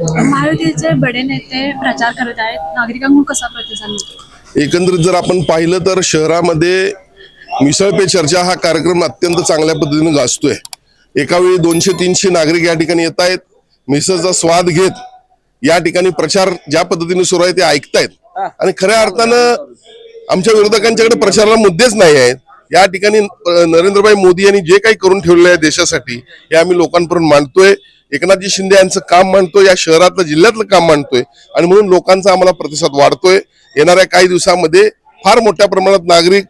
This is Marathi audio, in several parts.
महायुतीचे बडे नेते प्रचार करत आहेत नागरिकांकडून कसा प्रतिसाद मिळतो? एकंदरीत जर आपण पाहिलं तर शहरामध्ये मिसळ पे चर्चा हा कार्यक्रम अत्यंत चांगल्या पद्धतीने गाजतोय. एका वेळी दोनशे तीनशे नागरिक या ठिकाणी येत आहेत. मिसळचा स्वाद घेत या ठिकाणी प्रचार ज्या पद्धतीने सुरू आहे ते ऐकतायत. आणि खऱ्या अर्थानं आमच्या विरोधकांच्याकडे प्रचाराला मुद्देच नाही आहेत. या ठिकाणी नरेंद्रभाई मोदी यांनी जे काही करून ठेवलेलं आहे देशासाठी हे आम्ही लोकांपर्यंत मांडतोय एकनाथजी शिंदे यांचं काम मांडतोय या शहरातलं जिल्ह्यातलं काम मांडतोय. आणि म्हणून लोकांचा आम्हाला प्रतिसाद वाढतोय. येणाऱ्या काही दिवसामध्ये फार मोठ्या प्रमाणात नागरिक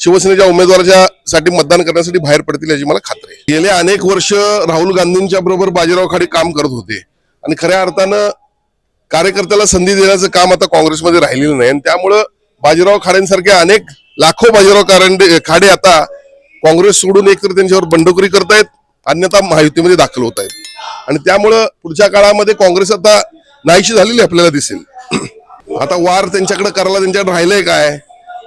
शिवसेनेच्या उमेदवाराच्या साठी मतदान करण्यासाठी बाहेर पडतील याची मला खात्री आहे. गेले अनेक वर्ष राहुल गांधींच्या बरोबर बाजीराव खाडे काम करत होते. आणि खऱ्या अर्थानं कार्यकर्त्याला संधी देण्याचं काम आता काँग्रेसमध्ये राहिलेलं नाही. आणि त्यामुळं बाजीराव खाडेंसारखे अनेक लाखो बाजीराव कारंडे खाडे आता काँग्रेस सोडून एकतर त्यांच्यावर बंडखोरी करतायत अन्यथा महायुतीमध्ये दाखल होत आहेत आणि त्यामुळं पुढच्या काळामध्ये काँग्रेस आता नाहीशी झालेली आपल्याला दिसेल. आता वार त्यांच्याकडे करायला त्यांच्याकडे राहिलंय काय?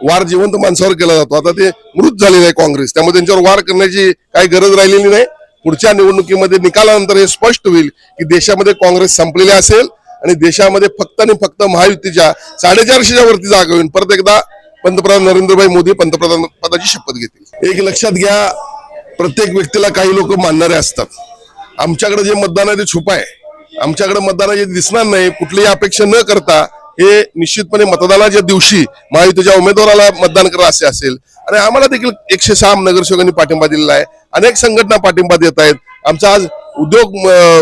वार जिवंत माणसावर केला जातो. आता ते मृत झालेलं आहे काँग्रेस. त्यामुळे त्यांच्यावर वार करण्याची काही गरज राहिलेली नाही. पुढच्या निवडणुकीमध्ये निकालानंतर हे स्पष्ट होईल की देशामध्ये काँग्रेस संपलेली असेल आणि देशामध्ये फक्त आणि फक्त महायुतीच्या साडेचारशेच्या वरती जागा होईल. परत एकदा पंतप्रधान नरेंद्रभाई मोदी पंतप्रधान पदाची शपथ घेतील. एक लक्षात घ्या प्रत्येक व्यक्तीला काही लोक मानणारे असतात. आमच्याकडे जे मतदान आहे ते छुप आहे. आमच्याकडे मतदान जे दिसणार नाही कुठलीही अपेक्षा न करता हे निश्चितपणे मतदानाच्या दिवशी महायुतीच्या उमेदवाराला मतदान करा असे असेल. आणि आम्हाला देखील एकशे सहा नगरसेवकांनी पाठिंबा दिलेला आहे. अनेक संघटना पाठिंबा देत आहेत. आमचा आज उद्योग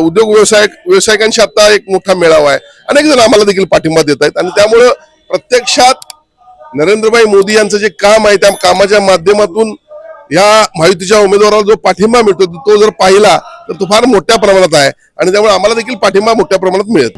उद्योग व्यवसाय व्यावसायिकांशी आता एक मोठा मेळावा आहे. अनेक जण आम्हाला देखील पाठिंबा देत आहेत. आणि त्यामुळं प्रत्यक्षात नरेंद्रभाई मोदी यांचं जे काम आहे त्या कामाच्या माध्यमातून या महायुतीच्या उमेदवाराला जो पाठिंबा मिळतो तो जर पाहिला तर तो फार मोठ्या प्रमाणात आहे. आणि त्यामुळे आम्हाला देखील पाठिंबा मोठ्या प्रमाणात मिळत